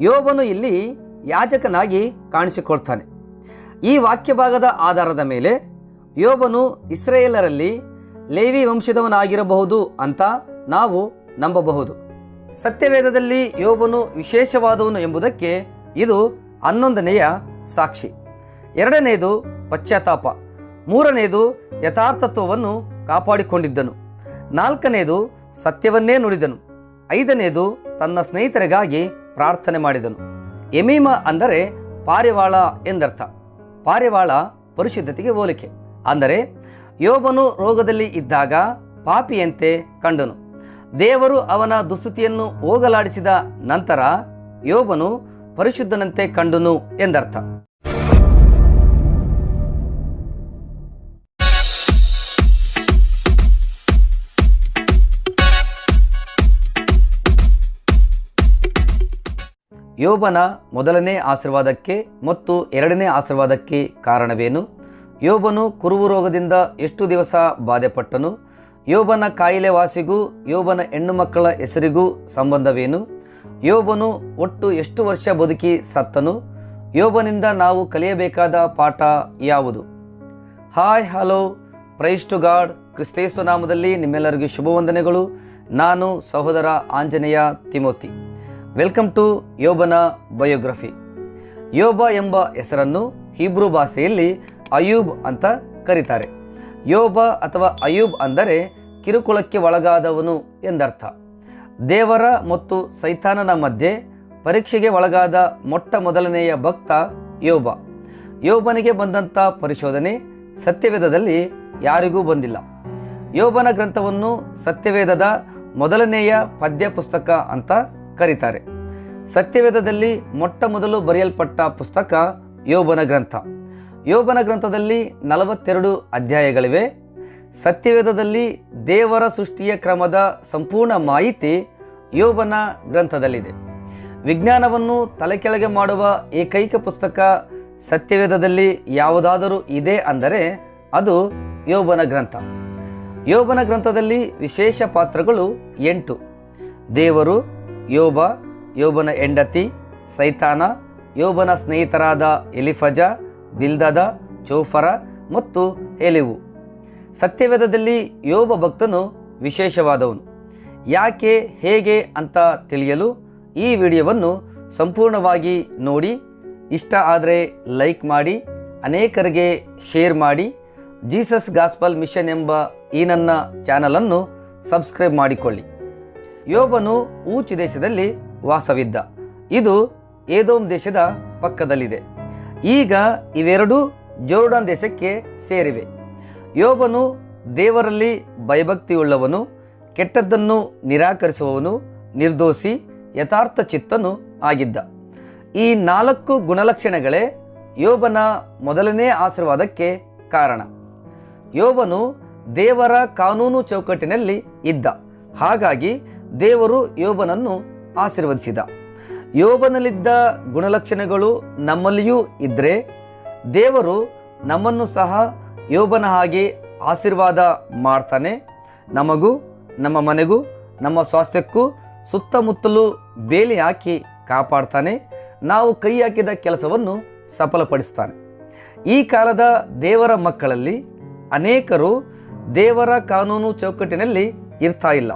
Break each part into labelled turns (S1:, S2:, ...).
S1: ಯೋಬನು ಇಲ್ಲಿ ಯಾಜಕನಾಗಿ ಕಾಣಿಸಿಕೊಳ್ತಾನೆ. ಈ ವಾಕ್ಯ ಭಾಗದ ಆಧಾರದ ಮೇಲೆ ಯೋಬನು ಇಸ್ರೇಲರಲ್ಲಿ ಲೇವಿ ವಂಶದವನಾಗಿರಬಹುದು ಅಂತ ನಾವು ನಂಬಬಹುದು. ಸತ್ಯವೇದದಲ್ಲಿ ಯೋಬನು ವಿಶೇಷವಾದವನು ಎಂಬುದಕ್ಕೆ ಇದು ಹನ್ನೊಂದನೆಯ ಸಾಕ್ಷಿ. ಎರಡನೆಯದು ಪಶ್ಚಾತ್ತಾಪ. ಮೂರನೆಯದು ಯಥಾರ್ಥತ್ವವನ್ನು ಕಾಪಾಡಿಕೊಂಡಿದ್ದನು. ನಾಲ್ಕನೆಯದು ಸತ್ಯವನ್ನೇ ನುಡಿದನು. ಐದನೆಯದು ತನ್ನ ಸ್ನೇಹಿತರಿಗಾಗಿ ಪ್ರಾರ್ಥನೆ ಮಾಡಿದನು. ಎಮೀಮ ಅಂದರೆ ಪಾರಿವಾಳ ಎಂದರ್ಥ. ಪಾರಿವಾಳ ಪರಿಶುದ್ಧತೆಗೆ ಹೋಲಿಕೆ. ಅಂದರೆ ಯೋಬನು ರೋಗದಲ್ಲಿ ಇದ್ದಾಗ ಪಾಪಿಯಂತೆ ಕಂಡನು. ದೇವರು ಅವನ ದುಸ್ಥಿತಿಯನ್ನು ಹೋಗಲಾಡಿಸಿದ ನಂತರ ಯೋಬನು ಪರಿಶುದ್ಧನಂತೆ ಕಂಡನು ಎಂದರ್ಥ. ಯೋಬನ ಮೊದಲನೇ ಆಶೀರ್ವಾದಕ್ಕೆ ಮತ್ತು ಎರಡನೇ ಆಶೀರ್ವಾದಕ್ಕೆ ಕಾರಣವೇನು? ಯೋಬನು ಕುರುವು ರೋಗದಿಂದ ಎಷ್ಟು ದಿವಸ ಬಾಧೆಪಟ್ಟನು? ಯೋಬನ ಕಾಯಿಲೆ ವಾಸಿಗೂ ಯೋಬನ ಹೆಣ್ಣು ಮಕ್ಕಳ ಹೆಸರಿಗೂ ಸಂಬಂಧವೇನು? ಯೋಬನು ಒಟ್ಟು ಎಷ್ಟು ವರ್ಷ ಬದುಕಿ ಸತ್ತನು? ಯೋಬನಿಂದ ನಾವು ಕಲಿಯಬೇಕಾದ ಪಾಠ ಯಾವುದು? Hi, hello, praise to God. ಕ್ರಿಸ್ತೇಸ್ವ ನಾಮದಲ್ಲಿ ನಿಮ್ಮೆಲ್ಲರಿಗೂ ಶುಭವಂದನೆಗಳು. ನಾನು ಸಹೋದರ ಆಂಜನೇಯ ತಿಮೋತಿ. ವೆಲ್ಕಮ್ ಟು ಯೋಬನ ಬಯೋಗ್ರಫಿ ಯೋಬ ಎಂಬ ಹೆಸರನ್ನು ಹೀಬ್ರೂ ಭಾಷೆಯಲ್ಲಿ ಅಯೂಬ್ ಅಂತ ಕರೀತಾರೆ. ಯೋಬ ಅಥವಾ ಅಯೂಬ್ ಅಂದರೆ ಕಿರುಕುಳಕ್ಕೆ ಒಳಗಾದವನು ಎಂದರ್ಥ. ದೇವರ ಮತ್ತು ಸೈತಾನನ ಮಧ್ಯೆ ಪರೀಕ್ಷೆಗೆ ಒಳಗಾದ ಮೊಟ್ಟ ಮೊದಲನೆಯ ಭಕ್ತ ಯೋಬ. ಯೋಬನಿಗೆ ಬಂದಂಥ ಪರಿಶೋಧನೆ ಸತ್ಯವೇದದಲ್ಲಿ ಯಾರಿಗೂ ಬಂದಿಲ್ಲ. ಯೋಬನ ಗ್ರಂಥವನ್ನು ಸತ್ಯವೇದದ ಮೊದಲನೆಯ ಪದ್ಯ ಪುಸ್ತಕ ಅಂತ ಕರೀತಾರೆ. ಸತ್ಯವೇದದಲ್ಲಿ ಮೊಟ್ಟ ಮೊದಲು ಬರೆಯಲ್ಪಟ್ಟ ಪುಸ್ತಕ ಯೋಬನ ಗ್ರಂಥ. ಯೋಬನ ಗ್ರಂಥದಲ್ಲಿ ನಲವತ್ತೆರಡು ಅಧ್ಯಾಯಗಳಿವೆ. ಸತ್ಯವೇದದಲ್ಲಿ ದೇವರ ಸೃಷ್ಟಿಯ ಕ್ರಮದ ಸಂಪೂರ್ಣ ಮಾಹಿತಿ ಯೋಬನ ಗ್ರಂಥದಲ್ಲಿದೆ. ವಿಜ್ಞಾನವನ್ನು ತಲೆಕೆಳಗೆ ಮಾಡುವ ಏಕೈಕ ಪುಸ್ತಕ ಸತ್ಯವೇದದಲ್ಲಿ ಯಾವುದಾದರೂ ಇದೆ ಅಂದರೆ ಅದು ಯೋಬನ ಗ್ರಂಥ. ಯೋಬನ ಗ್ರಂಥದಲ್ಲಿ ವಿಶೇಷ ಪಾತ್ರಗಳು ಎಂಟು. ದೇವರು ಯೋಬ, ಯೋಬನ ಹೆಂಡತಿ ಸೈತಾನ, ಯೋಬನ ಸ್ನೇಹಿತರಾದ ಎಲಿಫಜ, ಬಿಲ್ದದ, ಚೋಫರ ಮತ್ತು ಎಲಿವು ಸತ್ಯವೇದದಲ್ಲಿ ಯೋಬ ಭಕ್ತನು ವಿಶೇಷವಾದವನು. ಯಾಕೆ, ಹೇಗೆ ಅಂತ ತಿಳಿಯಲು ಈ ವಿಡಿಯೋವನ್ನು ಸಂಪೂರ್ಣವಾಗಿ ನೋಡಿ, ಇಷ್ಟ ಆದರೆ ಲೈಕ್ ಮಾಡಿ, ಅನೇಕರಿಗೆ ಶೇರ್ ಮಾಡಿ, ಜೀಸಸ್ ಗಾಸ್ಪಲ್ ಮಿಷನ್ ಎಂಬ ಈ ನನ್ನ ಚಾನಲನ್ನು ಸಬ್ಸ್ಕ್ರೈಬ್ ಮಾಡಿಕೊಳ್ಳಿ. ಯೋಬನು ಊಚ್ ದೇಶದಲ್ಲಿ ವಾಸವಿದ್ದ. ಇದು ಏದೋಮ್ ದೇಶದ ಪಕ್ಕದಲ್ಲಿದೆ. ಈಗ ಇವೆರಡೂ ಜೋರ್ಡಾನ್ ದೇಶಕ್ಕೆ ಸೇರಿವೆ. ಯೋಬನು ದೇವರಲ್ಲಿ ಭಯಭಕ್ತಿಯುಳ್ಳವನು, ಕೆಟ್ಟದ್ದನ್ನು ನಿರಾಕರಿಸುವವನು, ನಿರ್ದೋಷಿ, ಯಥಾರ್ಥ ಚಿತ್ತನು ಆಗಿದ್ದ. ಈ ನಾಲ್ಕು ಗುಣಲಕ್ಷಣಗಳೇ ಯೋಬನ ಮೊದಲನೇ ಆಶೀರ್ವಾದಕ್ಕೆ ಕಾರಣ. ಯೋಬನು ದೇವರ ಕಾನೂನು ಚೌಕಟ್ಟಿನಲ್ಲಿ ಇದ್ದ. ಹಾಗಾಗಿ ದೇವರು ಯೋಬನನ್ನು ಆಶೀರ್ವದಿಸಿದ. ಯೋಬನಲ್ಲಿದ್ದ ಗುಣಲಕ್ಷಣಗಳು ನಮ್ಮಲ್ಲಿಯೂ ಇದ್ದರೆ ದೇವರು ನಮ್ಮನ್ನು ಸಹ ಯೋಬನ ಹಾಗೆ ಆಶೀರ್ವಾದ ಮಾಡ್ತಾನೆ. ನಮಗೂ, ನಮ್ಮ ಮನೆಗೂ, ನಮ್ಮ ಸ್ವಾಸ್ಥ್ಯಕ್ಕೂ ಸುತ್ತಮುತ್ತಲೂ ಬೇಲಿ ಹಾಕಿ ಕಾಪಾಡ್ತಾನೆ. ನಾವು ಕೈ ಹಾಕಿದ ಕೆಲಸವನ್ನು ಸಫಲಪಡಿಸ್ತಾನೆ. ಈ ಕಾಲದ ದೇವರ ಮಕ್ಕಳಲ್ಲಿ ಅನೇಕರು ದೇವರ ಕಾನೂನು ಚೌಕಟ್ಟಿನಲ್ಲಿ ಇರ್ತಾ ಇಲ್ಲ.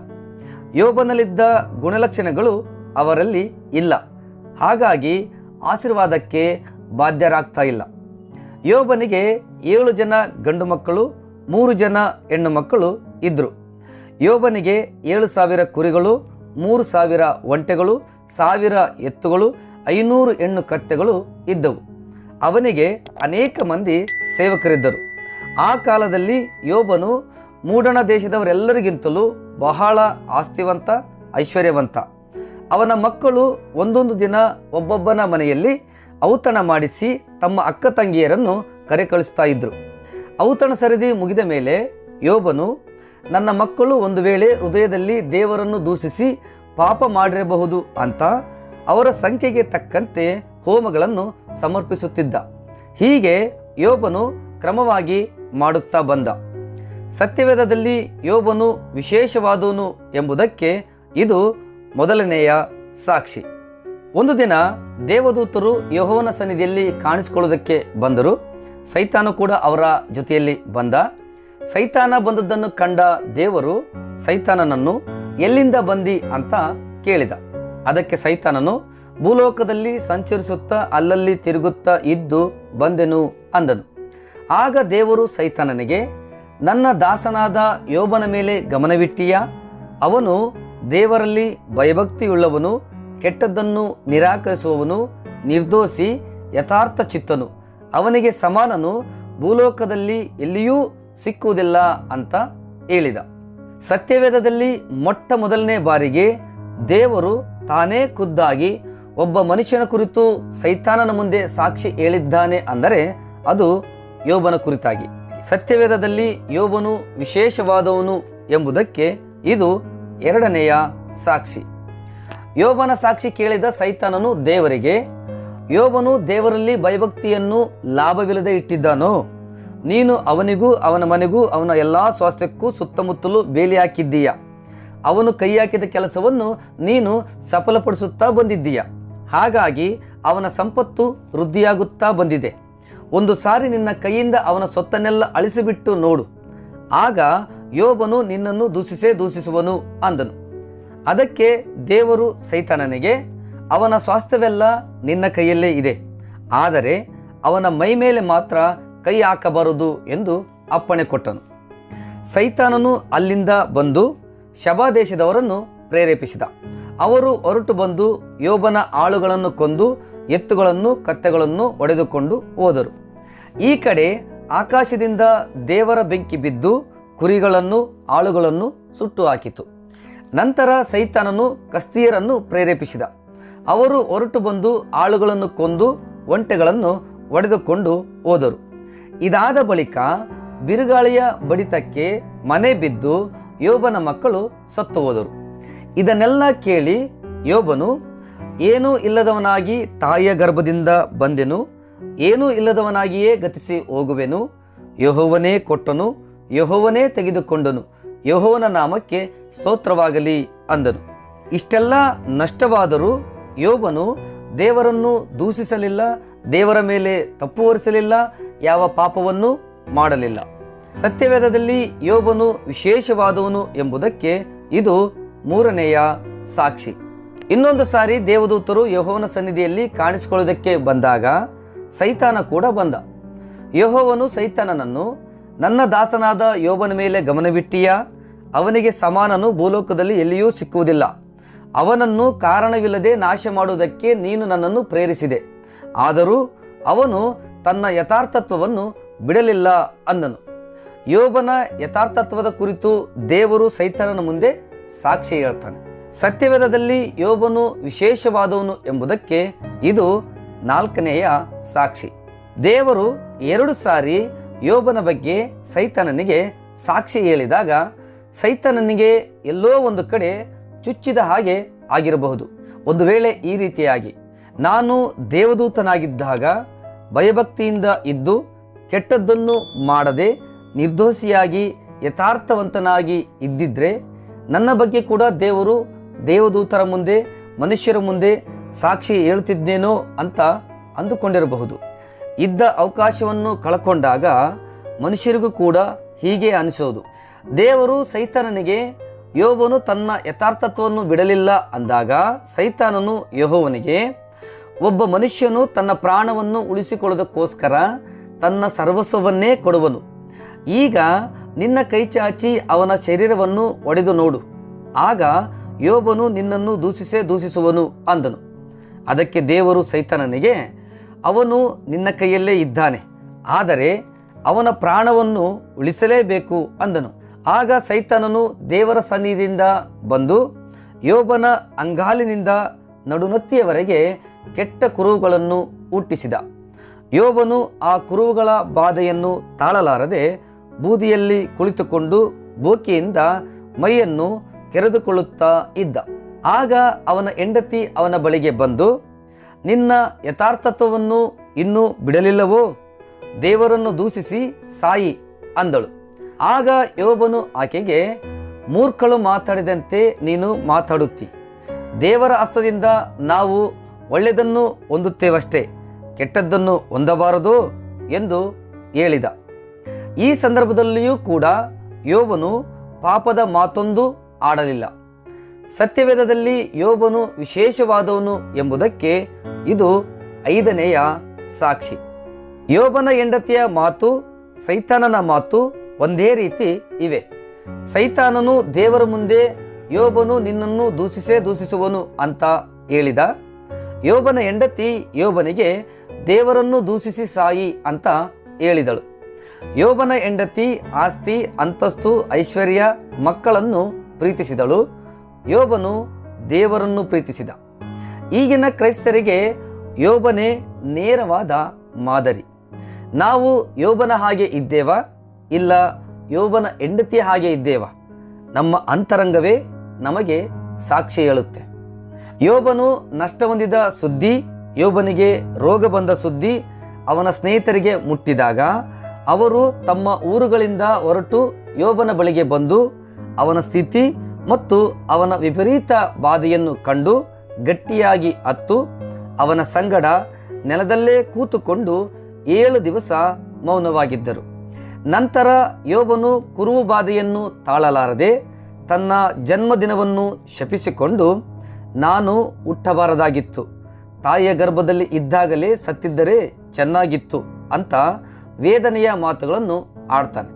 S1: ಯೋಬನಲ್ಲಿದ್ದ ಗುಣಲಕ್ಷಣಗಳು ಅವರಲ್ಲಿ ಇಲ್ಲ. ಹಾಗಾಗಿ ಆಶೀರ್ವಾದಕ್ಕೆ ಬಾಧ್ಯರಾಗ್ತಾ ಇಲ್ಲ. ಯೋಬನಿಗೆ ಏಳು ಜನ ಗಂಡು ಮಕ್ಕಳು, ಮೂರು ಜನ ಹೆಣ್ಣು ಮಕ್ಕಳು ಇದ್ದರು ಯೋಬನಿಗೆ ಏಳು ಸಾವಿರ ಕುರಿಗಳು, ಮೂರು ಸಾವಿರ ಒಂಟೆಗಳು, ಸಾವಿರ ಎತ್ತುಗಳು, ಐನೂರು ಹೆಣ್ಣು ಕತ್ತೆಗಳು ಇದ್ದವು. ಅವನಿಗೆ ಅನೇಕ ಮಂದಿ ಸೇವಕರಿದ್ದರು. ಆ ಕಾಲದಲ್ಲಿ ಯೋಬನು ಮೂಡಣ ದೇಶದವರೆಲ್ಲರಿಗಿಂತಲೂ ಬಹಳ ಆಸ್ತಿವಂತ, ಐಶ್ವರ್ಯವಂತ. ಅವನ ಮಕ್ಕಳು ಒಂದೊಂದು ದಿನ ಒಬ್ಬೊಬ್ಬನ ಮನೆಯಲ್ಲಿ ಔತಣ ಮಾಡಿಸಿ ತಮ್ಮ ಅಕ್ಕ ತಂಗಿಯರನ್ನು ಕರೆ ಕಳಿಸ್ತಾ ಇದ್ರು. ಔತಣ ಸರದಿ ಮುಗಿದ ಮೇಲೆ ಯೋಬನು, ನನ್ನ ಮಕ್ಕಳು ಒಂದು ವೇಳೆ ಹೃದಯದಲ್ಲಿ ದೇವರನ್ನು ದೂಷಿಸಿ ಪಾಪ ಮಾಡಿರಬಹುದು ಅಂತ ಅವರ ಸಂಖ್ಯೆಗೆ ತಕ್ಕಂತೆ ಹೋಮಗಳನ್ನು ಸಮರ್ಪಿಸುತ್ತಿದ್ದ. ಹೀಗೆ ಯೋಬನು ಕ್ರಮವಾಗಿ ಮಾಡುತ್ತಾ ಬಂದ. ಸತ್ಯವೇದದಲ್ಲಿ ಯೋಬನು ವಿಶೇಷವಾದವನು ಎಂಬುದಕ್ಕೆ ಇದು ಮೊದಲನೆಯ ಸಾಕ್ಷಿ. ಒಂದು ದಿನ ದೇವದೂತರು ಯಹೋವನ ಸನ್ನಿಧಿಯಲ್ಲಿ ಕಾಣಿಸಿಕೊಳ್ಳುವುದಕ್ಕೆ ಬಂದರು. ಸೈತಾನು ಕೂಡ ಅವರ ಜೊತೆಯಲ್ಲಿ ಬಂದ. ಸೈತಾನ ಬಂದದ್ದನ್ನು ಕಂಡ ದೇವರು ಸೈತಾನನನ್ನು ಎಲ್ಲಿಂದ ಬಂದಿ ಅಂತ ಕೇಳಿದ. ಅದಕ್ಕೆ ಸೈತಾನನು, ಭೂಲೋಕದಲ್ಲಿ ಸಂಚರಿಸುತ್ತಾ ಅಲ್ಲಲ್ಲಿ ತಿರುಗುತ್ತಾ ಇದ್ದು ಬಂದೆನು ಅಂದನು. ಆಗ ದೇವರು ಸೈತಾನನಿಗೆ ನನ್ನ ದಾಸನಾದ ಯೋಬನ ಮೇಲೆ ಗಮನವಿಟ್ಟೀಯಾ? ಅವನು ದೇವರಲ್ಲಿ ಭಯಭಕ್ತಿಯುಳ್ಳವನು, ಕೆಟ್ಟದ್ದನ್ನು ನಿರಾಕರಿಸುವವನು, ನಿರ್ದೋಷಿ, ಯಥಾರ್ಥ ಚಿತ್ತನು. ಅವನಿಗೆ ಸಮಾನನು, ಭೂಲೋಕದಲ್ಲಿ ಎಲ್ಲಿಯೂ ಸಿಕ್ಕುವುದಿಲ್ಲ ಅಂತ ಹೇಳಿದ. ಸತ್ಯವೇದದಲ್ಲಿ ಮೊಟ್ಟ ಮೊದಲನೇ ಬಾರಿಗೆ ದೇವರು ತಾನೇ ಖುದ್ದಾಗಿ ಒಬ್ಬ ಮನುಷ್ಯನ ಕುರಿತು ಸೈತಾನನ ಮುಂದೆ ಸಾಕ್ಷಿ ಹೇಳಿದ್ದಾನೆ ಅಂದರೆ ಅದು ಯೋಬನ ಕುರಿತಾಗಿ. ಸತ್ಯವೇದದಲ್ಲಿ ಯೋಬನು ವಿಶೇಷವಾದವನು ಎಂಬುದಕ್ಕೆ ಇದು ಎರಡನೆಯ ಸಾಕ್ಷಿ. ಯೋಬನ ಸಾಕ್ಷಿ ಕೇಳಿದ ಸೈತಾನನು ದೇವರಿಗೆ, ಯೋಬನು ದೇವರಲ್ಲಿ ಭಯಭಕ್ತಿಯನ್ನು ಲಾಭವಿಲ್ಲದೆ ಇಟ್ಟಿದ್ದಾನೋ? ನೀನು ಅವನಿಗೂ ಅವನ ಮನೆಗೂ ಅವನ ಎಲ್ಲ ಸ್ವಾಸ್ಥ್ಯಕ್ಕೂ ಸುತ್ತಮುತ್ತಲೂ ಬೇಲಿ ಹಾಕಿದ್ದೀಯ? ಅವನು ಕೈ ಹಾಕಿದ ಕೆಲಸವನ್ನು ನೀನು ಸಫಲಪಡಿಸುತ್ತಾ ಬಂದಿದ್ದೀಯ? ಹಾಗಾಗಿ ಅವನ ಸಂಪತ್ತು ವೃದ್ಧಿಯಾಗುತ್ತಾ ಬಂದಿದೆ. ಒಂದು ಸಾರಿ ನಿನ್ನ ಕೈಯಿಂದ ಅವನ ಸೊತ್ತನ್ನೆಲ್ಲ ಅಳಿಸಿಬಿಟ್ಟು ನೋಡು. ಆಗ ಯೋಬನು ನಿನ್ನನ್ನು ದೂಷಿಸೇ ದೂಷಿಸುವನು ಅಂದನು. ಅದಕ್ಕೆ ದೇವರು ಸೈತಾನನಿಗೆ, ಅವನ ಸ್ವಾಸ್ಥ್ಯವೆಲ್ಲ ನಿನ್ನ ಕೈಯಲ್ಲೇ ಇದೆ. ಆದರೆ ಅವನ ಮೈ ಮೇಲೆ ಮಾತ್ರ ಕೈ ಹಾಕಬಾರದು ಎಂದು ಅಪ್ಪಣೆ ಕೊಟ್ಟನು. ಸೈತಾನನು ಅಲ್ಲಿಂದ ಬಂದು ಶಬಾದೇಶದವರನ್ನು ಪ್ರೇರೇಪಿಸಿದ. ಅವರು ಹೊರಟು ಬಂದು ಯೋಬನ ಆಳುಗಳನ್ನು ಕೊಂದು ಎತ್ತುಗಳನ್ನು, ಕತ್ತೆಗಳನ್ನು ಒಡೆದುಕೊಂಡು ಹೋದರು. ಈ ಕಡೆ ಆಕಾಶದಿಂದ ದೇವರ ಬೆಂಕಿ ಬಿದ್ದು ಕುರಿಗಳನ್ನು, ಆಳುಗಳನ್ನು ಸುಟ್ಟು ಹಾಕಿತು. ನಂತರ ಸೈತಾನನು ಕಸ್ತಿಯರನ್ನು ಪ್ರೇರೇಪಿಸಿದ. ಅವರು ಹೊರಟು ಬಂದು ಆಳುಗಳನ್ನು ಕೊಂದು ಒಂಟೆಗಳನ್ನು ಒಡೆದುಕೊಂಡು ಹೋದರು. ಇದಾದ ಬಳಿಕ ಬಿರುಗಾಳಿಯ ಬಡಿತಕ್ಕೆ ಮನೆ ಬಿದ್ದು ಯೋಬನ ಮಕ್ಕಳು ಸತ್ತು ಹೋದರು. ಇದನ್ನೆಲ್ಲ ಕೇಳಿ ಯೋಬನು, ಏನೂ ಇಲ್ಲದವನಾಗಿ ತಾಯಿಯ ಗರ್ಭದಿಂದ ಬಂದೆನು? ಏನೂ ಇಲ್ಲದವನಾಗಿಯೇ ಗತಿಸಿ ಹೋಗುವೆನು? ಯಹೋವನೇ ಕೊಟ್ಟನು, ಯಹೋವನೇ ತೆಗೆದುಕೊಂಡನು, ಯಹೋವನ ನಾಮಕ್ಕೆ ಸ್ತೋತ್ರವಾಗಲಿ ಅಂದನು. ಇಷ್ಟೆಲ್ಲ ನಷ್ಟವಾದರೂ ಯೋಬನು ದೇವರನ್ನು ದೂಷಿಸಲಿಲ್ಲ, ದೇವರ ಮೇಲೆ ತಪ್ಪು ಹೊರಿಸಲಿಲ್ಲ, ಯಾವ ಪಾಪವನ್ನು ಮಾಡಲಿಲ್ಲ. ಸತ್ಯವೇದದಲ್ಲಿ ಯೋಬನು ವಿಶೇಷವಾದವನು ಎಂಬುದಕ್ಕೆ ಇದು ಮೂರನೆಯ ಸಾಕ್ಷಿ. ಇನ್ನೊಂದು ಸಾರಿ ದೇವದೂತರು ಯಹೋವನ ಸನ್ನಿಧಿಯಲ್ಲಿ ಕಾಣಿಸಿಕೊಳ್ಳುವುದಕ್ಕೆ ಬಂದಾಗ ಸೈತಾನ ಕೂಡ ಬಂದ. ಯಹೋವನು ಸೈತಾನನನ್ನು, ನನ್ನ ದಾಸನಾದ ಯೋಬನ ಮೇಲೆ ಗಮನವಿಟ್ಟೀಯ? ಅವನಿಗೆ ಸಮಾನನು ಭೂಲೋಕದಲ್ಲಿ ಎಲ್ಲಿಯೂ ಸಿಕ್ಕುವುದಿಲ್ಲ. ಅವನನ್ನು ಕಾರಣವಿಲ್ಲದೆ ನಾಶ ಮಾಡುವುದಕ್ಕೆ ನೀನು ನನ್ನನ್ನು ಪ್ರೇರಿಸಿದೆ. ಆದರೂ ಅವನು ತನ್ನ ಯಥಾರ್ಥತ್ವವನ್ನು ಬಿಡಲಿಲ್ಲ ಅಂದನು. ಯೋಬನ ಯಥಾರ್ಥತ್ವದ ಕುರಿತು ದೇವರು ಸೈತಾನನ ಮುಂದೆ ಸಾಕ್ಷಿ ಹೇಳ್ತಾನೆ. ಸತ್ಯವೇದದಲ್ಲಿ ಯೋಬನು ವಿಶೇಷವಾದವನು ಎಂಬುದಕ್ಕೆ ಇದು ನಾಲ್ಕನೆಯ ಸಾಕ್ಷಿ. ದೇವರು ಎರಡು ಸಾರಿ ಯೋಬನ ಬಗ್ಗೆ ಸೈತನನಿಗೆ ಸಾಕ್ಷಿ ಹೇಳಿದಾಗ ಸೈತನನಿಗೆ ಎಲ್ಲೋ ಒಂದು ಕಡೆ ಚುಚ್ಚಿದ ಹಾಗೆ ಆಗಿರಬಹುದು. ಒಂದು ವೇಳೆ ಈ ರೀತಿಯಾಗಿ, ನಾನು ದೇವದೂತನಾಗಿದ್ದಾಗ ಭಯಭಕ್ತಿಯಿಂದ ಇದ್ದು ಕೆಟ್ಟದ್ದನ್ನು ಮಾಡದೆ ನಿರ್ದೋಷಿಯಾಗಿ ಯಥಾರ್ಥವಂತನಾಗಿ ಇದ್ದಿದ್ರೆ ನನ್ನ ಬಗ್ಗೆ ಕೂಡ ದೇವರು ದೇವದೂತರ ಮುಂದೆ, ಮನುಷ್ಯರ ಮುಂದೆ ಸಾಕ್ಷಿ ಹೇಳ್ತಿದ್ದೇನೋ ಅಂತ ಅಂದುಕೊಂಡಿರಬಹುದು. ಇದ್ದ ಅವಕಾಶವನ್ನು ಕಳ್ಕೊಂಡಾಗ ಮನುಷ್ಯರಿಗೂ ಕೂಡ ಹೀಗೆ ಅನಿಸೋದು. ದೇವರು ಸೈತಾನನಿಗೆ, ಯೋಬನು ತನ್ನ ಯಥಾರ್ಥತ್ವವನ್ನು ಬಿಡಲಿಲ್ಲ ಅಂದಾಗ ಸೈತಾನನು ಯಹೋವನಿಗೆ, ಒಬ್ಬ ಮನುಷ್ಯನು ತನ್ನ ಪ್ರಾಣವನ್ನು ಉಳಿಸಿಕೊಳ್ಳೋದಕ್ಕೋಸ್ಕರ ತನ್ನ ಸರ್ವಸ್ವವನ್ನೇ ಕೊಡುವನು. ಈಗ ನಿನ್ನ ಕೈಚಾಚಿ ಅವನ ಶರೀರವನ್ನು ಒಡೆದು ನೋಡು. ಆಗ ಯೋಬನು ನಿನ್ನನ್ನು ದೂಷಿಸೇ ದೂಷಿಸುವನು ಅಂದನು. ಅದಕ್ಕೆ ದೇವರು ಸೈತಾನನಿಗೆ, ಅವನು ನಿನ್ನ ಕೈಯಲ್ಲೇ ಇದ್ದಾನೆ, ಆದರೆ ಅವನ ಪ್ರಾಣವನ್ನು ಉಳಿಸಲೇಬೇಕು ಅಂದನು. ಆಗ ಸೈತಾನನು ದೇವರ ಸನ್ನಿಧಿಯಿಂದ ಬಂದು ಯೋಬನ ಅಂಗಾಲಿನಿಂದ ನಡುನತ್ತಿಯವರೆಗೆ ಕೆಟ್ಟ ಕುರುಹುಗಳನ್ನು ಹುಟ್ಟಿಸಿದ ಯೋಬನು ಆ ಕುರುವುಗಳ ಬಾಧೆಯನ್ನು ತಾಳಲಾರದೆ ಬೂದಿಯಲ್ಲಿ ಕುಳಿತುಕೊಂಡು ಬೋಕಿಯಿಂದ ಮೈಯನ್ನು ಕೆರೆದುಕೊಳ್ಳುತ್ತಾ ಇದ್ದ. ಆಗ ಅವನ ಹೆಂಡತಿ ಅವನ ಬಳಿಗೆ ಬಂದು, ನಿನ್ನ ಯಥಾರ್ಥತ್ವವನ್ನು ಇನ್ನೂ ಬಿಡಲಿಲ್ಲವೋ? ದೇವರನ್ನು ದೂಷಿಸಿ ಸಾಯಿ ಅಂದಳು. ಆಗ ಯೋಬನು ಆಕೆಗೆ, ಮೂರ್ಖಳು ಮಾತಾಡಿದಂತೆ ನೀನು ಮಾತಾಡುತ್ತಿ. ದೇವರ ಹಸ್ತದಿಂದ ನಾವು ಒಳ್ಳೆಯದನ್ನು ಹೊಂದುತ್ತೇವಷ್ಟೇ, ಕೆಟ್ಟದ್ದನ್ನು ಹೊಂದಬಾರದು ಎಂದು ಹೇಳಿದ. ಈ ಸಂದರ್ಭದಲ್ಲಿಯೂ ಕೂಡ ಯೋಬನು ಪಾಪದ ಮಾತೊಂದು ಆಡಲಿಲ್ಲ. ಸತ್ಯವೇದದಲ್ಲಿ ಯೋಬನು ವಿಶೇಷವಾದವನು ಎಂಬುದಕ್ಕೆ ಇದು ಐದನೆಯ ಸಾಕ್ಷಿ. ಯೋಬನ ಹೆಂಡತಿಯ ಮಾತು, ಸೈತಾನನ ಮಾತು ಒಂದೇ ರೀತಿ ಇವೆ. ಸೈತಾನನು ದೇವರ ಮುಂದೆ, ಯೋಬನು ನಿನ್ನನ್ನು ದೂಷಿಸೇ ದೂಷಿಸುವನು ಅಂತ ಹೇಳಿದ. ಯೋಬನ ಹೆಂಡತಿ ಯೋಬನಿಗೆ, ದೇವರನ್ನು ದೂಷಿಸಿ ಸಾಯಿ ಅಂತ ಹೇಳಿದಳು. ಯೋಬನ ಹೆಂಡತಿ ಆಸ್ತಿ, ಅಂತಸ್ತು, ಐಶ್ವರ್ಯ, ಮಕ್ಕಳನ್ನು ಪ್ರೀತಿಸಿದಳು. ಯೋಬನು ದೇವರನ್ನು ಪ್ರೀತಿಸಿದ. ಈಗಿನ ಕ್ರೈಸ್ತರಿಗೆ ಯೋಬನೇ ನೇರವಾದ ಮಾದರಿ. ನಾವು ಯೋಬನ ಹಾಗೆ ಇದ್ದೇವ? ಇಲ್ಲ, ಯೋಬನ ಹೆಂಡತಿಯ ಹಾಗೆ ಇದ್ದೇವ? ನಮ್ಮ ಅಂತರಂಗವೇ ನಮಗೆ ಸಾಕ್ಷಿ ಹೇಳುತ್ತೆ. ಯೋಬನು ನಷ್ಟ ಹೊಂದಿದ ಸುದ್ದಿ, ಯೋಬನಿಗೆ ರೋಗ ಬಂದ ಸುದ್ದಿ, ಅವನ ಸ್ನೇಹಿತರಿಗೆ ಮುಟ್ಟಿದಾಗ ಅವರು ತಮ್ಮ ಊರುಗಳಿಂದ ಹೊರಟು ಯೋಬನ ಬಳಿಗೆ ಬಂದು ಅವನ ಸ್ಥಿತಿ ಮತ್ತು ಅವನ ವಿಪರೀತ ಬಾಧೆಯನ್ನು ಕಂಡು ಗಟ್ಟಿಯಾಗಿ ಅತ್ತು ಅವನ ಸಂಗಡ ನೆಲದಲ್ಲೇ ಕೂತುಕೊಂಡು ಏಳು ದಿವಸ ಮೌನವಾಗಿದ್ದರು. ನಂತರ ಯೋಬನು ಕುರುವು ಬಾಧೆಯನ್ನು ತಾಳಲಾರದೆ ತನ್ನ ಜನ್ಮದಿನವನ್ನು ಶಪಿಸಿಕೊಂಡು, ನಾನು ಹುಟ್ಟಬಾರದಾಗಿತ್ತು. ತಾಯಿಯ ಗರ್ಭದಲ್ಲಿ ಇದ್ದಾಗಲೇ ಸತ್ತಿದ್ದರೆ ಚೆನ್ನಾಗಿತ್ತು ಅಂತ ವೇದನೆಯ ಮಾತುಗಳನ್ನು ಆಡ್ತಾನೆ.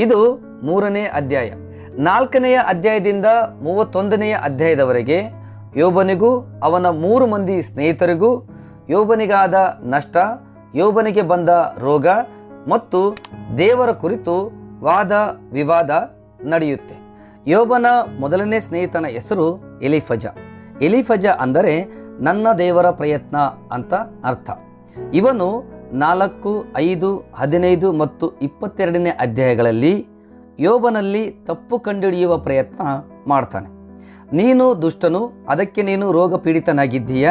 S1: ಇದು ಮೂರನೇ ಅಧ್ಯಾಯ. ನಾಲ್ಕನೆಯ ಅಧ್ಯಾಯದಿಂದ ಮೂವತ್ತೊಂದನೆಯ ಅಧ್ಯಾಯದವರೆಗೆ ಯೋಬನಿಗೂ ಅವನ ಮೂರು ಮಂದಿ ಸ್ನೇಹಿತರಿಗೂ ಯೋಬನಿಗಾದ ನಷ್ಟ, ಯೋಬನಿಗೆ ಬಂದ ರೋಗ ಮತ್ತು ದೇವರ ಕುರಿತು ವಾದ ವಿವಾದ ನಡೆಯುತ್ತೆ. ಯೋಬನ ಮೊದಲನೇ ಸ್ನೇಹಿತನ ಹೆಸರು ಎಲಿಫಜ. ಎಲಿಫಜ ಅಂದರೆ ನನ್ನ ದೇವರ ಪ್ರಯತ್ನ ಅಂತ ಅರ್ಥ. ಇವನು ನಾಲ್ಕು, ಐದು, ಹದಿನೈದು ಮತ್ತು ಇಪ್ಪತ್ತೆರಡನೇ ಅಧ್ಯಾಯಗಳಲ್ಲಿ ಯೋಬನಲ್ಲಿ ತಪ್ಪು ಕಂಡುಹಿಡಿಯುವ ಪ್ರಯತ್ನ ಮಾಡ್ತಾನೆ. ನೀನು ದುಷ್ಟನು, ಅದಕ್ಕೆ ನೀನು ರೋಗ ಪೀಡಿತನಾಗಿದ್ದೀಯ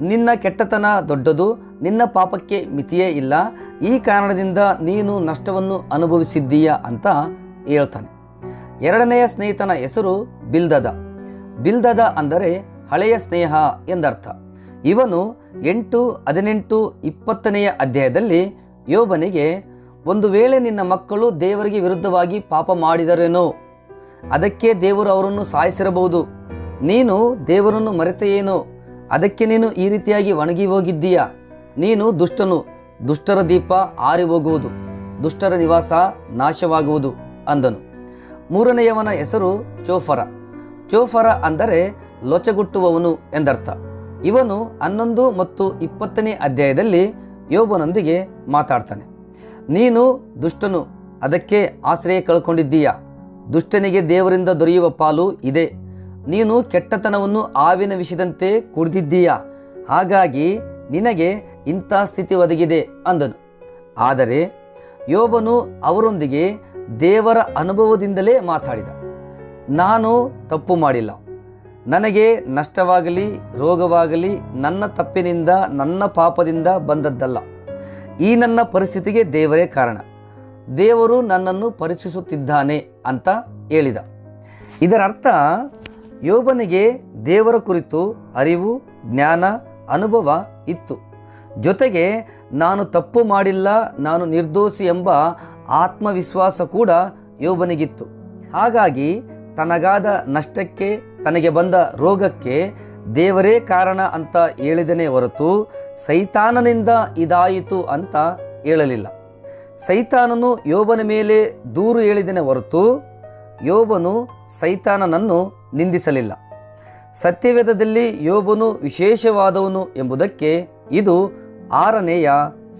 S1: ನಿನ್ನ ಕೆಟ್ಟತನ ದೊಡ್ಡದು, ನಿನ್ನ ಪಾಪಕ್ಕೆ ಮಿತಿಯೇ ಇಲ್ಲ, ಈ ಕಾರಣದಿಂದ ನೀನು ನಷ್ಟವನ್ನು ಅನುಭವಿಸಿದ್ದೀಯ ಅಂತ ಹೇಳ್ತಾನೆ. ಎರಡನೆಯ ಸ್ನೇಹಿತನ ಹೆಸರು ಬಿಲ್ದದ. ಬಿಲ್ದದ ಅಂದರೆ ಹಳೆಯ ಸ್ನೇಹ ಎಂದರ್ಥ. ಇವನು ಎಂಟು, ಹದಿನೆಂಟು, ಇಪ್ಪತ್ತನೆಯ ಅಧ್ಯಾಯದಲ್ಲಿ ಯೋಬನಿಗೆ ಒಂದು ವೇಳೆ ನಿನ್ನ ಮಕ್ಕಳು ದೇವರಿಗೆ ವಿರುದ್ಧವಾಗಿ ಪಾಪ ಮಾಡಿದರೇನೋ, ಅದಕ್ಕೆ ದೇವರು ಅವರನ್ನು ಸಾಯಿಸಿರಬಹುದು. ನೀನು ದೇವರನ್ನು ಮರೆತೆಯೇನೋ, ಅದಕ್ಕೆ ನೀನು ಈ ರೀತಿಯಾಗಿ ಒಣಗಿ ಹೋಗಿದ್ದೀಯಾ? ನೀನು ದುಷ್ಟನು, ದುಷ್ಟರ ದೀಪ ಆರಿ ಹೋಗುವುದು, ದುಷ್ಟರ ನಿವಾಸ ನಾಶವಾಗುವುದು ಅಂದನು. ಮೂರನೆಯವನ ಹೆಸರು ಚೋಫರ. ಚೋಫರ ಅಂದರೆ ಲೊಚಗುಟ್ಟುವವನು ಎಂದರ್ಥ. ಇವನು ಹನ್ನೊಂದು ಮತ್ತು ಇಪ್ಪತ್ತನೇ ಅಧ್ಯಾಯದಲ್ಲಿ ಯೋಬನೊಂದಿಗೆ ಮಾತಾಡ್ತಾನೆ. ನೀನು ದುಷ್ಟನು, ಅದಕ್ಕೆ ಆಶ್ರಯ ಕಳ್ಕೊಂಡಿದ್ದೀಯ? ದುಷ್ಟನಿಗೆ ದೇವರಿಂದ ದೊರೆಯುವ ಪಾಲು ಇದೆ. ನೀನು ಕೆಟ್ಟತನವನ್ನು ಆವಿನ ವಿಷದಂತೆ ಕುಡಿದಿದ್ದೀಯ? ಹಾಗಾಗಿ ನಿನಗೆ ಇಂಥ ಸ್ಥಿತಿ ಒದಗಿದೆ, ಅಂದನು. ಆದರೆ ಯೋಬನು ಅವರೊಂದಿಗೆ ದೇವರ ಅನುಭವದಿಂದಲೇ ಮಾತಾಡಿದ. ನಾನು ತಪ್ಪು ಮಾಡಿಲ್ಲ. ನನಗೆ ನಷ್ಟವಾಗಲಿ, ರೋಗವಾಗಲಿ ನನ್ನ ತಪ್ಪಿನಿಂದ, ನನ್ನ ಪಾಪದಿಂದ ಬಂದದ್ದಲ್ಲ. ಈ ನನ್ನ ಪರಿಸ್ಥಿತಿಗೆ ದೇವರೇ ಕಾರಣ. ದೇವರು ನನ್ನನ್ನು ಪರೀಕ್ಷಿಸುತ್ತಿದ್ದಾನೆ ಅಂತ ಹೇಳಿದ. ಇದರ ಅರ್ಥ ಯೋಬನಿಗೆ ದೇವರ ಕುರಿತು ಅರಿವು, ಜ್ಞಾನ, ಅನುಭವ ಇತ್ತು. ಜೊತೆಗೆ, ನಾನು ತಪ್ಪು ಮಾಡಿಲ್ಲ, ನಾನು ನಿರ್ದೋಷಿ ಎಂಬ ಆತ್ಮವಿಶ್ವಾಸ ಕೂಡ ಯೋಬನಿಗಿತ್ತು. ಹಾಗಾಗಿ, ತನಗಾದ ನಷ್ಟಕ್ಕೆ, ತನಗೆ ಬಂದ ರೋಗಕ್ಕೆ ದೇವರೇ ಕಾರಣ ಅಂತ ಹೇಳಿದನೇ ಹೊರತು ಸೈತಾನನಿಂದ ಇದಾಯಿತು ಅಂತ ಹೇಳಲಿಲ್ಲ. ಸೈತಾನನು ಯೋಬನ ಮೇಲೆ ದೂರು ಹೇಳಿದನೇ ಹೊರತು ಯೋಬನು ಸೈತಾನನನ್ನು ನಿಂದಿಸಲಿಲ್ಲ. ಸತ್ಯವೇದದಲ್ಲಿ ಯೋಬನು ವಿಶೇಷವಾದವನು ಎಂಬುದಕ್ಕೆ ಇದು ಆರನೆಯ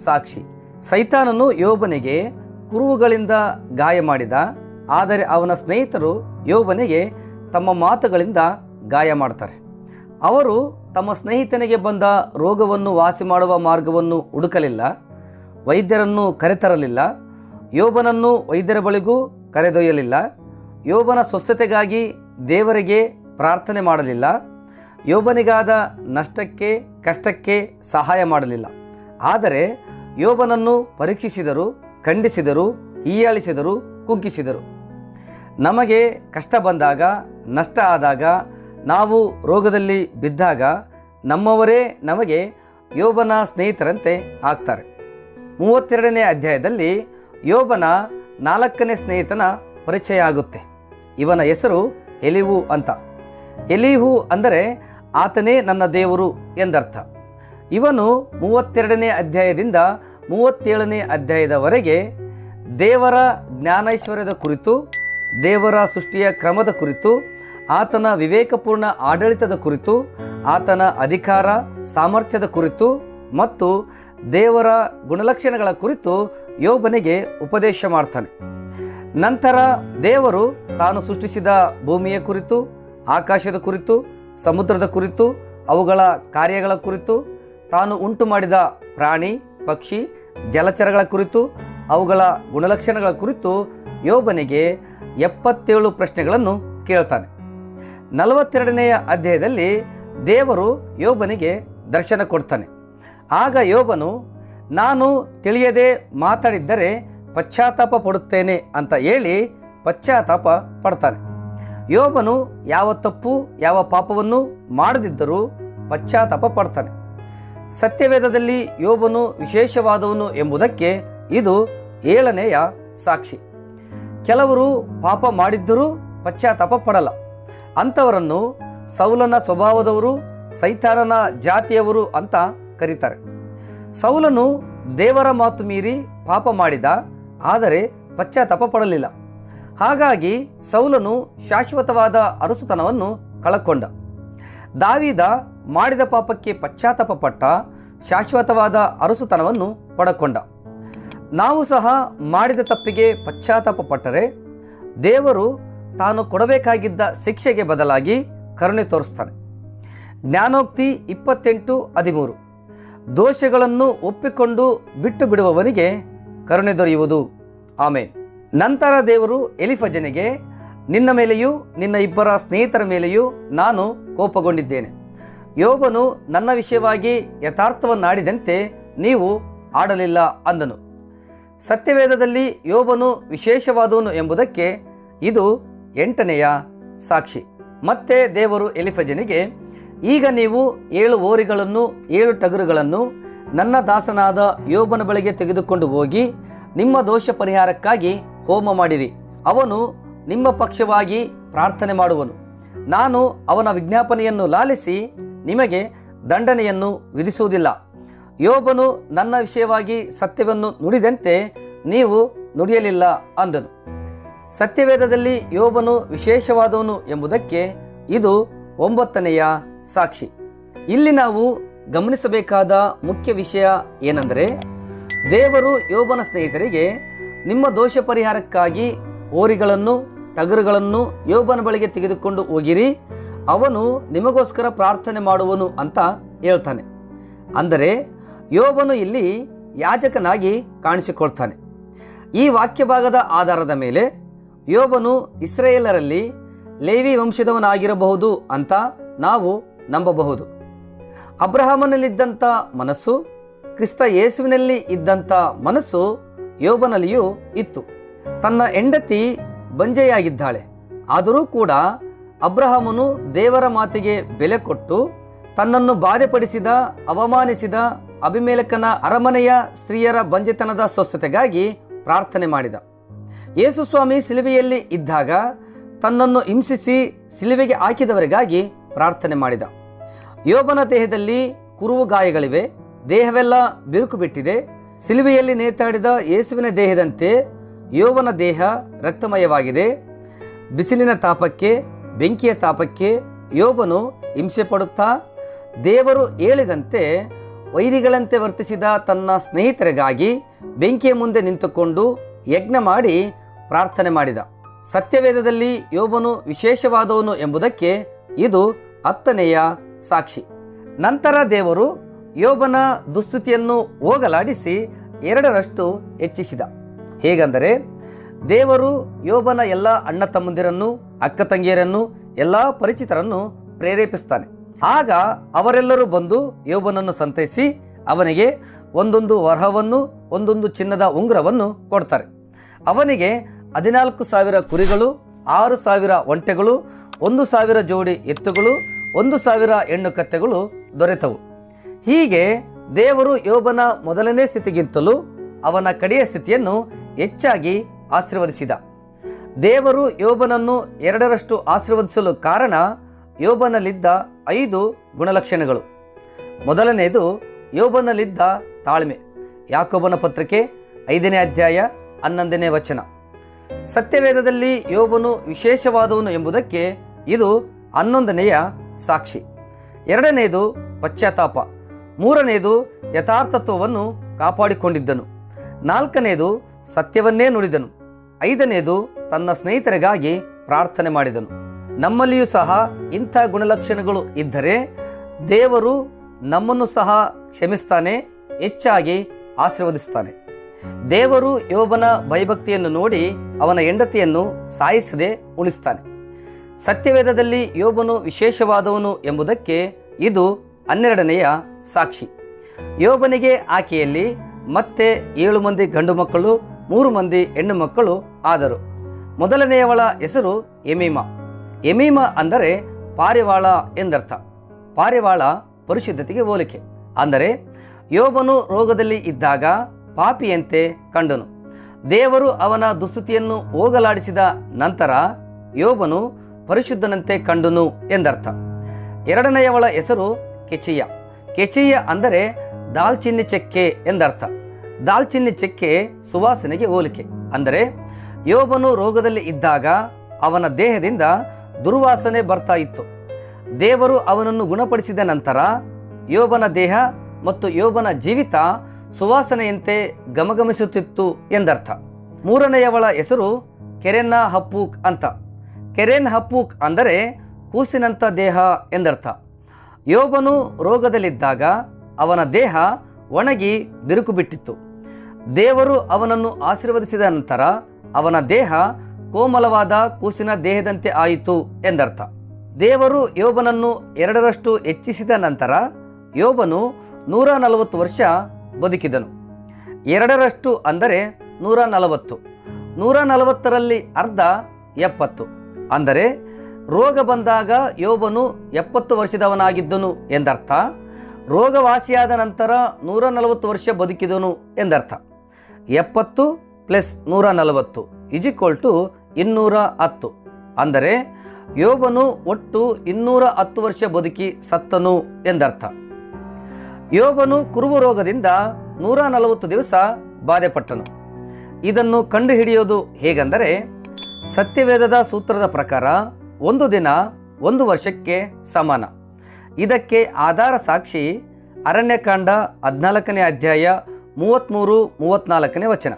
S1: ಸಾಕ್ಷಿ. ಸೈತಾನನು ಯೋಬನಿಗೆ ಕುರುವುಗಳಿಂದ ಗಾಯ ಮಾಡಿದ, ಆದರೆ ಅವನ ಸ್ನೇಹಿತರು ಯೋಬನಿಗೆ ತಮ್ಮ ಮಾತುಗಳಿಂದ ಗಾಯ ಮಾಡ್ತಾರೆ. ಅವರು ತಮ್ಮ ಸ್ನೇಹಿತನಿಗೆ ಬಂದ ರೋಗವನ್ನು ವಾಸಿ ಮಾಡುವ ಮಾರ್ಗವನ್ನು ಹುಡುಕಲಿಲ್ಲ, ವೈದ್ಯರನ್ನು ಕರೆತರಲಿಲ್ಲ, ಯೋಬನನ್ನು ವೈದ್ಯರ ಬಳಿಗೂ ಕರೆದೊಯ್ಯಲಿಲ್ಲ, ಯೋಬನ ಸ್ವಸ್ಥತೆಗಾಗಿ ದೇವರಿಗೆ ಪ್ರಾರ್ಥನೆ ಮಾಡಲಿಲ್ಲ, ಯೋಬನಿಗಾದ ನಷ್ಟಕ್ಕೆ, ಕಷ್ಟಕ್ಕೆ ಸಹಾಯ ಮಾಡಲಿಲ್ಲ. ಆದರೆ ಯೋಬನನ್ನು ಪರೀಕ್ಷಿಸಿದರು, ಖಂಡಿಸಿದರು, ಹೀಯಾಳಿಸಿದರು ಕುಗ್ಗಿಸಿದರು ನಮಗೆ ಕಷ್ಟ ಬಂದಾಗ, ನಷ್ಟ ಆದಾಗ ನಾವು ರೋಗದಲ್ಲಿ ಬಿದ್ದಾಗ ನಮ್ಮವರೇ ನಮಗೆ ಯೋಬನ ಸ್ನೇಹಿತರಂತೆ ಆಗ್ತಾರೆ. ಮೂವತ್ತೆರಡನೇ ಅಧ್ಯಾಯದಲ್ಲಿ ಯೋಬನ ನಾಲ್ಕನೇ ಸ್ನೇಹಿತನ ಪರಿಚಯ ಆಗುತ್ತೆ ಇವನ ಹೆಸರು ಎಲಿವು ಅಂತ. ಎಲಿಹು ಅಂದರೆ ಆತನೇ ನನ್ನ ದೇವರು ಎಂದರ್ಥ. ಇವನು ಮೂವತ್ತೆರಡನೇ ಅಧ್ಯಾಯದಿಂದ ಮೂವತ್ತೇಳನೇ ಅಧ್ಯಾಯದವರೆಗೆ ದೇವರ ಜ್ಞಾನೈಶ್ವರ್ಯದ ಕುರಿತು, ದೇವರ ಸೃಷ್ಟಿಯ ಕ್ರಮದ ಕುರಿತು ಆತನ ವಿವೇಕಪೂರ್ಣ ಆಡಳಿತದ ಕುರಿತು, ಆತನ ಅಧಿಕಾರ, ಸಾಮರ್ಥ್ಯದ ಕುರಿತು ಮತ್ತು ದೇವರ ಗುಣಲಕ್ಷಣಗಳ ಕುರಿತು ಯೋಬನಿಗೆ ಉಪದೇಶ ಮಾಡ್ತಾನೆ. ನಂತರ ದೇವರು ತಾನು ಸೃಷ್ಟಿಸಿದ ಭೂಮಿಯ ಕುರಿತು, ಆಕಾಶದ ಕುರಿತು, ಸಮುದ್ರದ ಕುರಿತು, ಅವುಗಳ ಕಾರ್ಯಗಳ ಕುರಿತು, ತಾನು ಉಂಟು ಮಾಡಿದ ಪ್ರಾಣಿ, ಪಕ್ಷಿ, ಜಲಚರಗಳ ಕುರಿತು, ಅವುಗಳ ಗುಣಲಕ್ಷಣಗಳ ಕುರಿತು ಯೋಬನಿಗೆ ಎಪ್ಪತ್ತೇಳು ಪ್ರಶ್ನೆಗಳನ್ನು ಕೇಳ್ತಾನೆ. ನಲವತ್ತೆರಡನೆಯ ಅಧ್ಯಾಯದಲ್ಲಿ ದೇವರು ಯೋಬನಿಗೆ ದರ್ಶನ ಕೊಡ್ತಾನೆ. ಆಗ ಯೋಬನು, ನಾನು ತಿಳಿಯದೆ ಮಾತಾಡಿದ್ದರೆ ಪಶ್ಚಾತ್ತಾಪ ಪಡುತ್ತೇನೆ ಅಂತ ಹೇಳಿ ಪಶ್ಚಾತ್ತಾಪ ಪಡ್ತಾನೆ. ಯೋಬನು ಯಾವ ತಪ್ಪು, ಯಾವ ಪಾಪವನ್ನು ಮಾಡದಿದ್ದರೂ ಪಶ್ಚಾತ್ತಾಪ ಪಡ್ತಾನೆ. ಸತ್ಯವೇದದಲ್ಲಿ ಯೋಬನು ವಿಶೇಷವಾದವನು ಎಂಬುದಕ್ಕೆ ಇದು ಏಳನೆಯ ಸಾಕ್ಷಿ. ಕೆಲವರು ಪಾಪ ಮಾಡಿದ್ದರೂ ಪಶ್ಚಾತ್ತಾಪ ಪಡಲ್ಲ. ಅಂಥವರನ್ನು ಸೌಲನ ಸ್ವಭಾವದವರು, ಸೈತಾನನ ಜಾತಿಯವರು ಅಂತ ಕರೀತಾರೆ. ಸೌಲನು ದೇವರ ಮಾತು ಮೀರಿ ಪಾಪ ಮಾಡಿದ, ಆದರೆ ಪಶ್ಚಾತ್ತಾಪ ಪಡಲಿಲ್ಲ. ಹಾಗಾಗಿ ಸೌಲನು ಶಾಶ್ವತವಾದ ಅರಸುತನವನ್ನು ಕಳಕೊಂಡ. ದಾವಿದ ಮಾಡಿದ ಪಾಪಕ್ಕೆ ಪಶ್ಚಾತ್ತಾಪ ಪಟ್ಟ, ಶಾಶ್ವತವಾದ ಅರಸುತನವನ್ನು ಪಡಕೊಂಡ. ನಾವು ಸಹ ಮಾಡಿದ ತಪ್ಪಿಗೆ ಪಶ್ಚಾತ್ತಾಪ ಪಟ್ಟರೆ, ದೇವರು ತಾನು ಕೊಡಬೇಕಾಗಿದ್ದ ಶಿಕ್ಷೆಗೆ ಬದಲಾಗಿ ಕರುಣೆ ತೋರಿಸ್ತಾನೆ. ಜ್ಞಾನೋಕ್ತಿ ಇಪ್ಪತ್ತೆಂಟು ಹದಿಮೂರು. ದೋಷಗಳನ್ನು ಒಪ್ಪಿಕೊಂಡು ಬಿಟ್ಟು ಬಿಡುವವನಿಗೆ ಕರುಣೆ ದೊರೆಯುವುದು. ಆಮೇನ್. ನಂತರ ದೇವರು ಎಲಿಫಜನಿಗೆ, ನಿನ್ನ ಮೇಲೆಯೂ ನಿನ್ನ ಇಬ್ಬರ ಸ್ನೇಹಿತರ ಮೇಲೆಯೂ ನಾನು ಕೋಪಗೊಂಡಿದ್ದೇನೆ. ಯೋಬನು ನನ್ನ ವಿಷಯವಾಗಿ ಯಥಾರ್ಥವನ್ನಾಡಿದಂತೆ ನೀವು ಆಡಲಿಲ್ಲ ಅಂದನು. ಸತ್ಯವೇದದಲ್ಲಿ ಯೋಬನು ವಿಶೇಷವಾದವನು ಎಂಬುದಕ್ಕೆ ಇದು ಎಂಟನೆಯ ಸಾಕ್ಷಿ. ಮತ್ತೆ ದೇವರು ಎಲಿಫಜನಿಗೆ, ಈಗ ನೀವು ಏಳು ಓರಿಗಳನ್ನು ಏಳು ಟಗರುಗಳನ್ನು ನನ್ನ ದಾಸನಾದ ಯೋಬನ ಬಳಿಗೆ ತೆಗೆದುಕೊಂಡು ಹೋಗಿ, ನಿಮ್ಮ ದೋಷ ಪರಿಹಾರಕ್ಕಾಗಿ ಹೋಮ ಮಾಡಿರಿ. ಅವನು ನಿಮ್ಮ ಪಕ್ಷವಾಗಿ ಪ್ರಾರ್ಥನೆ ಮಾಡುವನು. ನಾನು ಅವನ ವಿಜ್ಞಾಪನೆಯನ್ನು ಲಾಲಿಸಿ ನಿಮಗೆ ದಂಡನೆಯನ್ನು ವಿಧಿಸುವುದಿಲ್ಲ. ಯೋಬನು ನನ್ನ ವಿಷಯವಾಗಿ ಸತ್ಯವನ್ನು ನುಡಿದಂತೆ ನೀವು ನುಡಿಯಲಿಲ್ಲ ಅಂದನು. ಸತ್ಯವೇದದಲ್ಲಿ ಯೋಬನು ವಿಶೇಷವಾದವನು ಎಂಬುದಕ್ಕೆ ಇದು ಒಂಬತ್ತನೆಯ ಸಾಕ್ಷಿ. ಇಲ್ಲಿ ನಾವು ಗಮನಿಸಬೇಕಾದ ಮುಖ್ಯ ವಿಷಯ ಏನೆಂದರೆ, ದೇವರು ಯೋಬನ ಸ್ನೇಹಿತರಿಗೆ ನಿಮ್ಮ ದೋಷ ಪರಿಹಾರಕ್ಕಾಗಿ ಓರಿಗಳನ್ನು ಟಗರುಗಳನ್ನು ಯೋಬನ ಬಳಿಗೆ ತೆಗೆದುಕೊಂಡು ಹೋಗಿರಿ, ಅವನು ನಿಮಗೋಸ್ಕರ ಪ್ರಾರ್ಥನೆ ಮಾಡುವನು ಅಂತ ಹೇಳ್ತಾನೆ. ಅಂದರೆ, ಯೋಬನು ಇಲ್ಲಿ ಯಾಜಕನಾಗಿ ಕಾಣಿಸಿಕೊಳ್ತಾನೆ. ಈ ವಾಕ್ಯ ಭಾಗದ ಆಧಾರದ ಮೇಲೆ ಯೋಬನು ಇಸ್ರೇಲರಲ್ಲಿ ಲೇವಿ ವಂಶದವನಾಗಿರಬಹುದು ಅಂತ ನಾವು ನಂಬಬಹುದು. ಅಬ್ರಹಾಮನಲ್ಲಿದ್ದಂಥ ಮನಸ್ಸು, ಕ್ರಿಸ್ತ ಯೇಸುವಿನಲ್ಲಿ ಇದ್ದಂಥ ಮನಸ್ಸು ಯೋಬನಲ್ಲಿಯೂ ಇತ್ತು. ತನ್ನ ಹೆಂಡತಿ ಬಂಜೆಯಾಗಿದ್ದಾಳೆ. ಆದರೂ ಕೂಡ ಅಬ್ರಹಾಮನು ದೇವರ ಮಾತಿಗೆ ಬೆಲೆ ಕೊಟ್ಟು ತನ್ನನ್ನು ಬಾಧೆಪಡಿಸಿದ, ಅವಮಾನಿಸಿದ ಅಭಿಮೇಲಕನ ಅರಮನೆಯ ಸ್ತ್ರೀಯರ ಬಂಜೆತನದ ಸ್ವಸ್ಥತೆಗಾಗಿ ಪ್ರಾರ್ಥನೆ ಮಾಡಿದ. ಯೇಸು ಸ್ವಾಮಿ ಸಿಲುಬೆಯಲ್ಲಿ ಇದ್ದಾಗ ತನ್ನನ್ನು ಹಿಂಸಿಸಿ ಸಿಲುಬೆಗೆ ಹಾಕಿದವರಿಗಾಗಿ ಪ್ರಾರ್ಥನೆ ಮಾಡಿದ. ಯೋಬನ ದೇಹದಲ್ಲಿ ಕುರುವು ಗಾಯಗಳಿವೆ, ದೇಹವೆಲ್ಲ ಬಿರುಕು ಬಿಟ್ಟಿದೆ. ಸಿಲುಬೆಯಲ್ಲಿ ನೇತಾಡಿದ ಯೇಸುವಿನ ದೇಹದಂತೆ ಯೋವನ ದೇಹ ರಕ್ತಮಯವಾಗಿದೆ. ಬಿಸಿಲಿನ ತಾಪಕ್ಕೆ, ಬೆಂಕಿಯ ತಾಪಕ್ಕೆ ಯೋಬನು ಹಿಂಸೆ ಪಡುತ್ತಾ, ದೇವರು ಹೇಳಿದಂತೆ ವೈರಿಗಳಂತೆ ವರ್ತಿಸಿದ ತನ್ನ ಸ್ನೇಹಿತರಿಗಾಗಿ ಬೆಂಕಿಯ ಮುಂದೆ ನಿಂತುಕೊಂಡು ಯಜ್ಞ ಮಾಡಿ ಪ್ರಾರ್ಥನೆ ಮಾಡಿದ. ಸತ್ಯವೇದದಲ್ಲಿ ಯೋಬನು ವಿಶೇಷವಾದವನು ಎಂಬುದಕ್ಕೆ ಇದು ಹತ್ತನೆಯ ಸಾಕ್ಷಿ. ನಂತರ ದೇವರು ಯೋಬನ ದುಸ್ಥಿತಿಯನ್ನು ಹೋಗಲಾಡಿಸಿ ಎರಡರಷ್ಟು ಹೆಚ್ಚಿಸಿದ. ಹೇಗೆಂದರೆ, ದೇವರು ಯೋಬನ ಎಲ್ಲ ಅಣ್ಣ ತಮ್ಮಂದಿರನ್ನು, ಅಕ್ಕ ತಂಗಿಯರನ್ನು, ಎಲ್ಲ ಪರಿಚಿತರನ್ನು ಪ್ರೇರೇಪಿಸ್ತಾನೆ. ಆಗ ಅವರೆಲ್ಲರೂ ಬಂದು ಯೋಬನನ್ನು ಸಂತೈಸಿ ಅವನಿಗೆ ಒಂದೊಂದು ವರಹವನ್ನು, ಒಂದೊಂದು ಚಿನ್ನದ ಉಂಗುರವನ್ನು ಕೊಡ್ತಾರೆ. ಅವನಿಗೆ ಹದಿನಾಲ್ಕು ಸಾವಿರ ಕುರಿಗಳು, ಆರು ಸಾವಿರ ಒಂಟೆಗಳು, ಒಂದು ಸಾವಿರ ಜೋಡಿ ಎತ್ತುಗಳು, ಒಂದು ಸಾವಿರ ಹೆಣ್ಣು ಕತ್ತೆಗಳು ದೊರೆತವು. ಹೀಗೆ ದೇವರು ಯೋಬನ ಮೊದಲನೇ ಸ್ಥಿತಿಗಿಂತಲೂ ಅವನ ಕಡೆಯ ಸ್ಥಿತಿಯನ್ನು ಹೆಚ್ಚಾಗಿ ಆಶೀರ್ವದಿಸಿದ. ದೇವರು ಯೋಬನನ್ನು ಎರಡರಷ್ಟು ಆಶೀರ್ವದಿಸಲು ಕಾರಣ ಯೋಬನಲ್ಲಿದ್ದ ಐದು ಗುಣಲಕ್ಷಣಗಳು. ಮೊದಲನೆಯದು, ಯೋಬನಲ್ಲಿದ್ದ ತಾಳ್ಮೆ. ಯಾಕೋಬನ ಪತ್ರಿಕೆ ಐದನೇ ಅಧ್ಯಾಯ ಹನ್ನೊಂದನೇ ವಚನ. ಸತ್ಯವೇದದಲ್ಲಿ ಯೋಬನು ವಿಶೇಷವಾದವನು ಎಂಬುದಕ್ಕೆ ಇದು ಹನ್ನೊಂದನೆಯ ಸಾಕ್ಷಿ. ಎರಡನೆಯದು ಪಶ್ಚಾತ್ತಾಪ. ಮೂರನೆಯದು ಯಥಾರ್ಥತ್ವವನ್ನು ಕಾಪಾಡಿಕೊಂಡಿದ್ದನು. ನಾಲ್ಕನೆಯದು ಸತ್ಯವನ್ನೇ ನುಡಿದನು. ಐದನೆಯದು ತನ್ನ ಸ್ನೇಹಿತರಿಗಾಗಿ ಪ್ರಾರ್ಥನೆ ಮಾಡಿದನು. ನಮ್ಮಲ್ಲಿಯೂ ಸಹ ಇಂಥ ಗುಣಲಕ್ಷಣಗಳು ಇದ್ದರೆ ದೇವರು ನಮ್ಮನ್ನು ಸಹ ಕ್ಷಮಿಸ್ತಾನೆ, ಹೆಚ್ಚಾಗಿ ಆಶೀರ್ವದಿಸ್ತಾನೆ. ದೇವರು ಯೋಬನ ಭಯಭಕ್ತಿಯನ್ನು ನೋಡಿ ಅವನ ಹೆಂಡತಿಯನ್ನು ಸಾಯಿಸದೆ ಉಳಿಸ್ತಾನೆ. ಸತ್ಯವೇದದಲ್ಲಿ ಯೋಬನು ವಿಶೇಷವಾದವನು ಎಂಬುದಕ್ಕೆ ಇದು ಹನ್ನೆರಡನೆಯ ಸಾಕ್ಷಿ. ಯೋಬನಿಗೆ ಆಕೆಯಲ್ಲಿ ಮತ್ತೆ ಏಳು ಮಂದಿ ಗಂಡು ಮಕ್ಕಳು, ಮೂರು ಮಂದಿ ಹೆಣ್ಣು ಮಕ್ಕಳು ಆದರು. ಮೊದಲನೆಯವಳ ಹೆಸರು ಎಮೀಮ. ಎಮೀಮ ಅಂದರೆ ಪಾರಿವಾಳ ಎಂದರ್ಥ. ಪಾರಿವಾಳ ಪರಿಶುದ್ಧತೆಗೆ ಹೋಲಿಕೆ. ಅಂದರೆ ಯೋಬನು ರೋಗದಲ್ಲಿ ಇದ್ದಾಗ ಪಾಪಿಯಂತೆ ಕಂಡನು. ದೇವರು ಅವನ ದುಸ್ಥಿತಿಯನ್ನು ಹೋಗಲಾಡಿಸಿದ ನಂತರ ಯೋಬನು ಪರಿಶುದ್ಧನಂತೆ ಕಂಡನು ಎಂದರ್ಥ. ಎರಡನೆಯವಳ ಹೆಸರು ಕೆಚಿಯ. ಕೆಚಿಯ ಅಂದರೆ ದಾಲ್ಚಿನ್ನಿ ಚೆಕ್ಕೆ ಎಂದರ್ಥ. ದಾಲ್ಚಿನ್ನಿ ಚೆಕ್ಕೆ ಸುವಾಸನೆಗೆ ಹೋಲಿಕೆ. ಅಂದರೆ ಯೋಬನು ರೋಗದಲ್ಲಿ ಇದ್ದಾಗ ಅವನ ದೇಹದಿಂದ ದುರ್ವಾಸನೆ ಬರ್ತಾ ಇತ್ತು. ದೇವರು ಅವನನ್ನು ಗುಣಪಡಿಸಿದ ನಂತರ ಯೋಬನ ದೇಹ ಮತ್ತು ಯೋಬನ ಜೀವಿತ ಸುವಾಸನೆಯಂತೆ ಗಮಗಮಿಸುತ್ತಿತ್ತು ಎಂದರ್ಥ. ಮೂರನೆಯವಳ ಹೆಸರು ಕೆರೆನ್ನ ಹಪ್ಪೂಕ್ ಅಂತ. ಕೆರೆನ್ ಹಪ್ಪೂಕ್ ಅಂದರೆ ಕೂಸಿನಂಥ ದೇಹ ಎಂದರ್ಥ. ಯೋಬನು ರೋಗದಲ್ಲಿದ್ದಾಗ ಅವನ ದೇಹ ಒಣಗಿ ಬಿರುಕು ಬಿಟ್ಟಿತ್ತು. ದೇವರು ಅವನನ್ನು ಆಶೀರ್ವದಿಸಿದ ನಂತರ ಅವನ ದೇಹ ಕೋಮಲವಾದ ಕೂಸಿನ ದೇಹದಂತೆ ಆಯಿತು ಎಂದರ್ಥ. ದೇವರು ಯೋಬನನ್ನು ಎರಡರಷ್ಟು ಹೆಚ್ಚಿಸಿದ ನಂತರ ಯೋಬನು ನೂರ ನಲವತ್ತು ವರ್ಷ ಬದುಕಿದನು. ಎರಡರಷ್ಟು ಅಂದರೆ ನೂರ ನಲವತ್ತು ನೂರ ನಲವತ್ತರಲ್ಲಿ ಅರ್ಧ ಎಪ್ಪತ್ತು. ಅಂದರೆ ರೋಗ ಬಂದಾಗ ಯೋಬನು ಎಪ್ಪತ್ತು ವರ್ಷದವನಾಗಿದ್ದನು ಎಂದರ್ಥ. ರೋಗವಾಸಿಯಾದ ನಂತರ ನೂರ ನಲವತ್ತು ವರ್ಷ ಬದುಕಿದನು ಎಂದರ್ಥ. ಎಪ್ಪತ್ತು ಪ್ಲಸ್ ನೂರ ನಲವತ್ತು ಇಜಿಕ್ವಲ್ ಟು ಇನ್ನೂರ ಹತ್ತು ಅಂದರೆ ಯೋಬನು ಒಟ್ಟು ಇನ್ನೂರ ಹತ್ತು ವರ್ಷ ಬದುಕಿ ಸತ್ತನು ಎಂದರ್ಥ. ಯೋಬನು ಕುರುಬು ರೋಗದಿಂದ ನೂರ ನಲವತ್ತು ದಿವಸ ಬಾಧೆಪಟ್ಟನು. ಇದನ್ನು ಕಂಡುಹಿಡಿಯೋದು ಹೇಗೆಂದರೆ, ಸತ್ಯವೇದದ ಸೂತ್ರದ ಪ್ರಕಾರ ಒಂದು ದಿನ ಒಂದು ವರ್ಷಕ್ಕೆ ಸಮಾನ. ಇದಕ್ಕೆ ಆಧಾರ ಸಾಕ್ಷಿ ಅರಣ್ಯಕಾಂಡ ಹದಿನಾಲ್ಕನೇ ಅಧ್ಯಾಯ ಮೂವತ್ತ್ಮೂರು ಮೂವತ್ತ್ನಾಲ್ಕನೇ ವಚನ.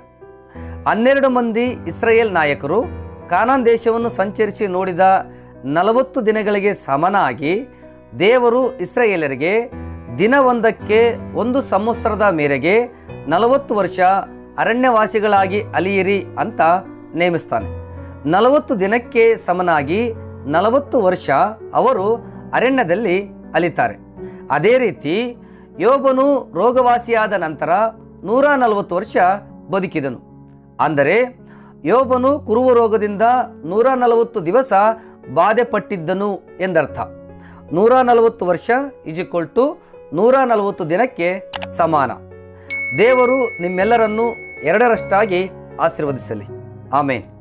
S1: ಹನ್ನೆರಡು ಮಂದಿ ಇಸ್ರಾಯೇಲ್ ನಾಯಕರು ಕಾನಾನ್ ದೇಶವನ್ನು ಸಂಚರಿಸಿ ನೋಡಿದ ನಲವತ್ತು ದಿನಗಳಿಗೆ ಸಮನಾಗಿ ದೇವರು ಇಸ್ರಾಯೇಲರಿಗೆ ದಿನವೊಂದಕ್ಕೆ ಒಂದು ಸಂವತ್ಸರದ ಮೇರೆಗೆ ನಲವತ್ತು ವರ್ಷ ಅರಣ್ಯವಾಸಿಗಳಾಗಿ ಅಲಿಯಿರಿ ಅಂತ ನೇಮಿಸ್ತಾನೆ. ನಲವತ್ತು ದಿನಕ್ಕೆ ಸಮನಾಗಿ ನಲವತ್ತು ವರ್ಷ ಅವರು ಅರಣ್ಯದಲ್ಲಿ ಅಲಿತಾರೆ. ಅದೇ ರೀತಿ ಯೋಬನು ರೋಗವಾಸಿಯಾದ ನಂತರ ನೂರ ನಲವತ್ತು ವರ್ಷ ಬದುಕಿದನು. ಅಂದರೆ ಯೋಬನು ಕುರುವ ರೋಗದಿಂದ ನೂರ ನಲವತ್ತು ದಿವಸ ಬಾಧೆಪಟ್ಟಿದ್ದನು ಎಂದರ್ಥ. ನೂರ ನಲವತ್ತು ವರ್ಷ ಇಜಿಕ್ವಲ್ ಟು ನೂರ ನಲವತ್ತು ದಿನಕ್ಕೆ ಸಮಾನ. ದೇವರು ನಿಮ್ಮೆಲ್ಲರನ್ನು ಎರಡರಷ್ಟಾಗಿ ಆಶೀರ್ವದಿಸಲಿ. ಆಮೇನ್.